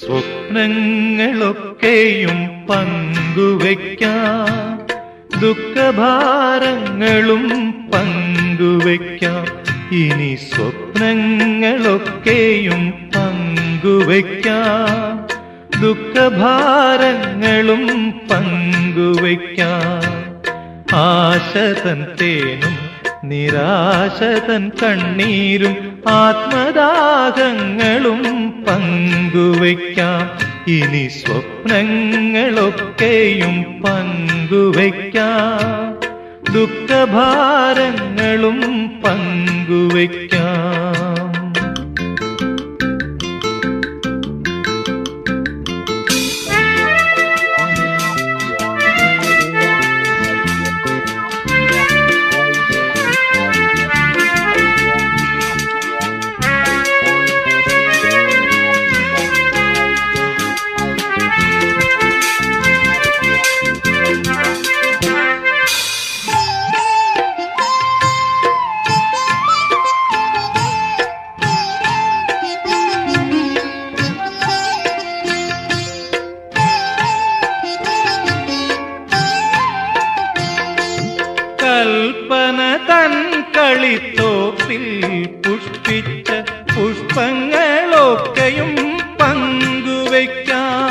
സ്വപ്നങ്ങളൊക്കെയും പങ്കുവയ്ക്കാം. ദുഃഖഭാരങ്ങളും പങ്കുവയ്ക്കാം. ഇനി സ്വപ്നങ്ങളൊക്കെയും പങ്കുവയ്ക്കാം. ദുഃഖഭാരങ്ങളും പങ്കുവയ്ക്കാം. ആശതൻ തേനും നിരാശതൻ കണ്ണീരും ആത്മദാഹങ്ങളും പങ്കുവയ്ക്കാം. ഇനി സ്വപ്നങ്ങളൊക്കെയും പങ്കുവയ്ക്കാം. ദുഃഖഭാരങ്ങളും പങ്കുവയ്ക്കാം. തൻ കളിത്തോപ്പിൽ പുഷ്പിച്ച പുഷ്പങ്ങളൊക്കെയും പങ്കുവയ്ക്കാം.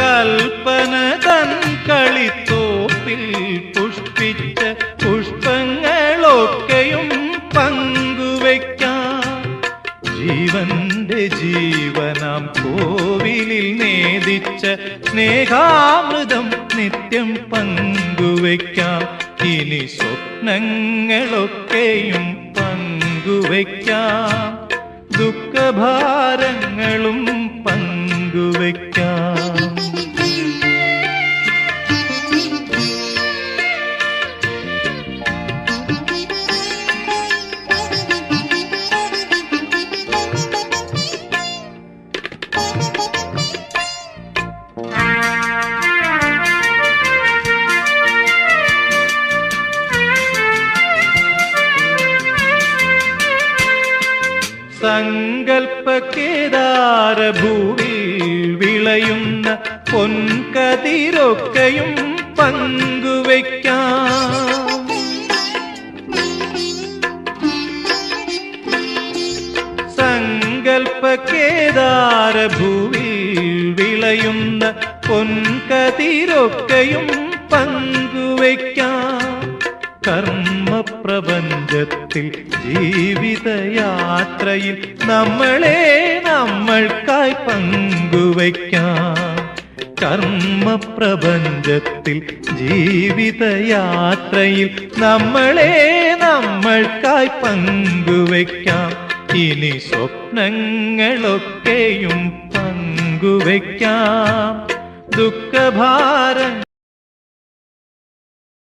കൽപ്പന തൻ കളിത്തോപ്പിൽ ജീവനാം കോവിലിൽ നേദിച്ച സ്നേഹാമൃതം നിത്യം പങ്കുവയ്ക്കാം. ഇനി സ്വപ്നങ്ങളൊക്കെയും പങ്കുവയ്ക്കാം. ദുഃഖഭാരങ്ങളും സങ്കൽപ്പക്കേദാരഭൂവിൽ വിളയുന്ന പൊൻകതിരൊക്കെയും പങ്കുവയ്ക്കാം. സങ്കൽപ്പക്കേദാരഭൂവിൽ വിളയുന്ന പൊൻകതിരൊക്കെയും പങ്കുവയ്ക്കാം. കർമ്മപ്രപഞ്ചത്തിൽ ജീവിതയാത്രയിൽ നമ്മളെ നമ്മൾക്കായി പങ്കുവയ്ക്കാം. കർമ്മപ്രപഞ്ചത്തിൽ ജീവിതയാത്രയിൽ നമ്മളെ നമ്മൾക്കായി പങ്കുവയ്ക്കാം. ഇനി സ്വപ്നങ്ങളൊക്കെയും പങ്കുവയ്ക്കാം. ദുഃഖഭാരം